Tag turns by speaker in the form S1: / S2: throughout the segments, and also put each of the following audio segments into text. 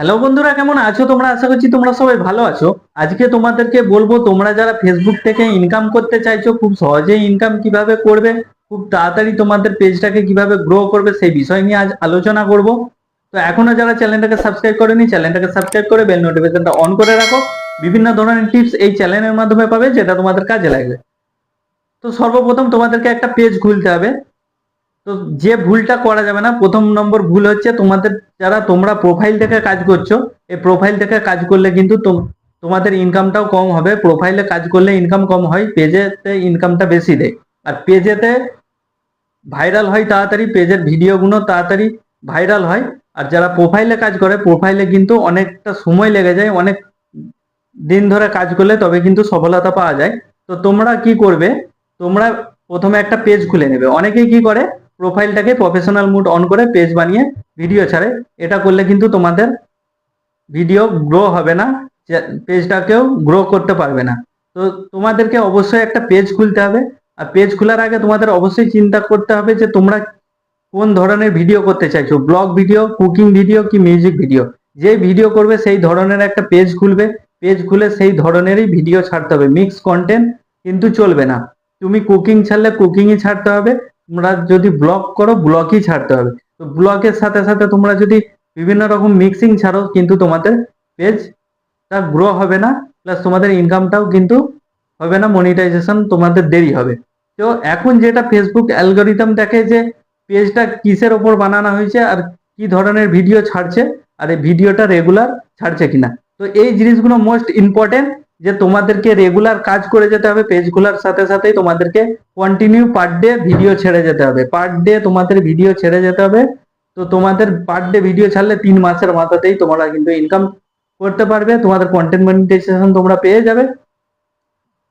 S1: Hello বন্ধুরা, কেমন আছো? তোমরা আশা করছি তোমরা সবাই ভালো আছো। আজকে তোমাদেরকে বলব, তোমরা যারা ফেসবুক থেকে ইনকাম করতে চাইছো, খুব সহজেই ইনকাম কীভাবে করবে, খুব তাড়াতাড়ি তোমাদের পেজটাকে কীভাবে গ্রো করবে, সেই বিষয় নিয়ে আজ আলোচনা করব। তো এখনও যারা চ্যানেলটাকে সাবস্ক্রাইব করেনি, চ্যানেলটাকে সাবস্ক্রাইব করে বেল নোটিফিকেশনটা অন করে রাখো। বিভিন্ন ধরনের টিপস এই চ্যানেলের মাধ্যমে পাবে, যেটা তোমাদের কাজে লাগবে। তো সর্বপ্রথম তোমাদেরকে একটা পেজ খুলতে হবে। তো যে ভুলটা করা যাবে না, প্রথম নম্বর ভুল হচ্ছে তোমাদের যারা তোমরা প্রোফাইল থেকে কাজ করছ, এই প্রোফাইল থেকে কাজ করলে কিন্তু তোম- তোমাদের ইনকামটাও কম হবে। প্রোফাইলে কাজ করলে ইনকাম কম হয়, পেজেতে ইনকামটা বেশি দেয়। আর পেজেতে ভাইরাল হয় তাড়াতাড়ি, পেজের ভিডিওগুলো তাড়াতাড়ি ভাইরাল হয়। আর যারা প্রোফাইলে কাজ করে প্রোফাইলে কিন্তু অনেকটা সময় লেগে যায়, অনেক দিন ধরে কাজ করলে তবে কিন্তু সফলতা পাওয়া যায়। তো তোমরা কি করবে? তোমরা প্রথমে একটা পেজ খুলে নেবে। অনেকেই কি করে? প্রোফাইলটাকে প্রফেশনাল মুড অন করে পেজ বানিয়ে ভিডিও ছাড়ে। এটা করলে কিন্তু তোমাদের ভিডিও গ্রো হবে না পেজটাকেও গ্রো করতে পারবে না। তো তোমাদেরকে অবশ্যই একটা পেজ খুলতে হবে। আর পেজ খোলার আগে তোমাদের অবশ্যই চিন্তা করতে হবে যে তোমরা কোন ধরনের ভিডিও করতে চাইছো। ব্লগ ভিডিও কুকিং ভিডিও কি মিউজিক ভিডিও যে ভিডিও করবে সেই ধরনের একটা পেজ খুলবে। পেজ খুলে সেই ধরনেরই ভিডিও ছাড়তে হবে। মিক্স কন্টেন্ট কিন্তু চলবে না। তুমি কুকিং ছাড়লে কুকিংই ছাড়তে হবে। তোমরা যদি ব্লগ করো ব্লগই ছাড়তে হবে। তো ব্লকের সাথে সাথে তোমরা যদি বিভিন্ন রকম মিক্সিং ছাড়ো, কিন্তু তোমাদের পেজটা গ্রো হবে না প্লাস তোমাদের ইনকামটাও কিন্তু হবে না মনিটাইজেশন তোমাদের দেরি হবে। তো এখন যেটা ফেসবুক অ্যালগোরিদম দেখে যে পেজটা কিসের ওপর বানানো হয়েছে আর কি ধরনের ভিডিও ছাড়ছে, আর এই ভিডিওটা রেগুলার ছাড়ছে কিনা। তো এই জিনিসগুলো মোস্ট ইম্পর্টেন্ট যে তোমাদেরকে রেগুলার কাজ করে যেতে হবে পেজগুলোর সাথে সাথেই তোমাদেরকে কন্টিনিউ পার ডে ভিডিও ছেড়ে যেতে হবে। পার ডে তোমাদের ভিডিও ছেড়ে যেতে হবে। তো তোমাদের পার ডে ভিডিও ছাড়লে তিন মাসের মাথাতেই তোমরা কিন্তু ইনকাম করতে পারবে। তোমাদের কন্টেন্ট মনিটাইজেশন তোমরা পেয়ে যাবে।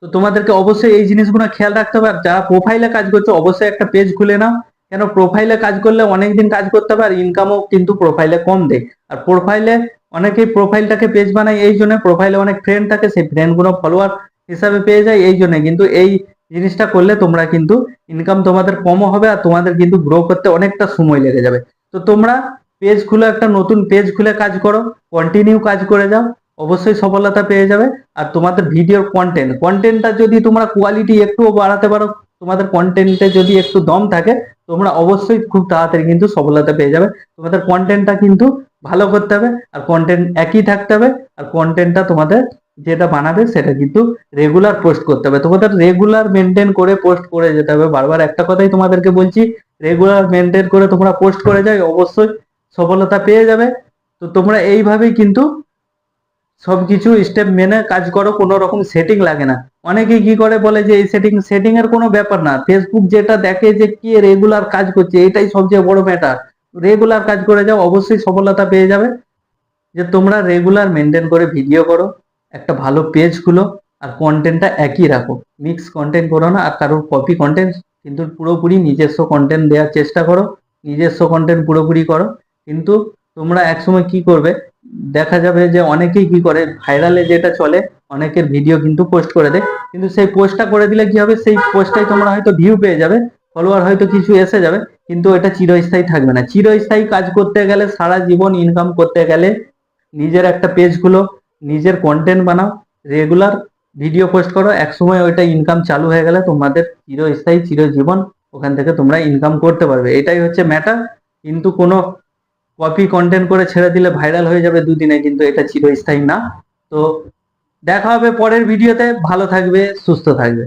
S1: তো তোমাদেরকে অবশ্যই এই জিনিসগুলো খেয়াল রাখতে হবে। আর যারা প্রোফাইলে কাজ করছ, অবশ্যই একটা পেজ খুলে নাও। কেন প্রোফাইলে কাজ করলে অনেকদিন কাজ করতে হবে, আর ইনকামও কিন্তু প্রোফাইলে কম দেয়। আর প্রোফাইলে অনেকেই প্রোফাইলটাকে পেজ বানায়, এই জন্য প্রোফাইলে অনেক ফ্রেন্ড থাকে, সেই ফ্রেন্ডগুলো ফলোয়ার হিসাবে পেয়ে যায়, এই জন্য। কিন্তু এই জিনিসটা করলে তোমরা কিন্তু ইনকাম তোমাদের কমও হবে আর তোমাদের কিন্তু গ্রো করতে অনেকটা সময় লেগে যাবে। তো তোমরা পেজ খুলে একটা নতুন পেজ খুলে কাজ করো কন্টিনিউ কাজ করে যাও, অবশ্যই সফলতা পেয়ে যাবে। আর তোমাদের ভিডিওর কন্টেন্ট কন্টেন্টটা যদি তোমরা কোয়ালিটি একটুও বাড়াতে পারো তোমাদের কন্টেন্টে যদি একটু দম থাকে, তোমরা অবশ্যই খুব তাড়াতাড়ি কিন্তু সফলতা পেয়ে যাবে। তোমাদের কন্টেন্টটা কিন্তু ভালো করতে হবে, আর কন্টেন্ট একই থাকতে হবে, আর কন্টেন্টটা তোমাদের যেটা বানাবে সেটা কিন্তু রেগুলার পোস্ট করতে হবে। তোমাদের রেগুলার মেনটেন করে পোস্ট করে যেতে হবে। বারবার একটা কথাই তোমাদেরকে বলছি রেগুলার মেনটেন করে তোমরা পোস্ট করে যাও, অবশ্যই সফলতা পেয়ে যাবে। তো তোমরা এইভাবেই কিন্তু সবকিছু স্টেপ মেনে কাজ করো, কোনো রকম সেটিং লাগে না। অনেকেই কি করে বলে যে, এই সেটিং সেটিং এর কোনো ব্যাপার না। ফেসবুক যেটা দেখে যে কে রেগুলার কাজ করছে, এটাই সবচেয়ে বড় ম্যাটার রেগুলার কাজ করে যাও, অবশ্যই সফলতা পেয়ে যাবে। যে তোমরা রেগুলার মেনটেন করে ভিডিও করো, একটা ভালো পেজ খুলো, আর কন্টেন্টটা একই রাখো। মিক্স কন্টেন্ট করো না, আর কারোর কপি কন্টেন্ট কিন্তু পুরোপুরি নিজস্ব কন্টেন্ট দেওয়ার চেষ্টা করো। নিজস্ব কন্টেন্ট পুরোপুরি করো। কিন্তু তোমরা একসময় কি করবে দেখা যাবে যে অনেকেই কি করে ভাইরালে যেটা চলে, অনেকের ভিডিও কিন্তু পোস্ট করে দেয়। কিন্তু সেই পোস্টটা করে দিলে কি হবে? সেই পোস্টটাই তোমরা হয়তো ভিউ পেয়ে যাবে ফলোয়ার হয়তো কিছু এসে যাবে, কিন্তু এটা চিরস্থায়ী থাকবে না। চিরস্থায়ী কাজ করতে গেলে, সারা জীবন ইনকাম করতে গেলে নিজের একটা পেজ খুলো, নিজের কন্টেন্ট বানাও রেগুলার ভিডিও পোস্ট করো, একসময় ওইটা ইনকাম চালু হয়ে গেলে তোমাদের চিরস্থায়ী, চিরজীবন ওখান থেকে তোমরা ইনকাম করতে পারবে। এটাই হচ্ছে ম্যাটার কিন্তু কোনো কপি কন্টেন্ট করে ছেড়ে দিলে ভাইরাল হয়ে যাবে দুদিনে, কিন্তু এটা চিরস্থায়ী না। তো দেখা হবে পরের ভিডিওতে ভালো থাকবে, সুস্থ থাকবে।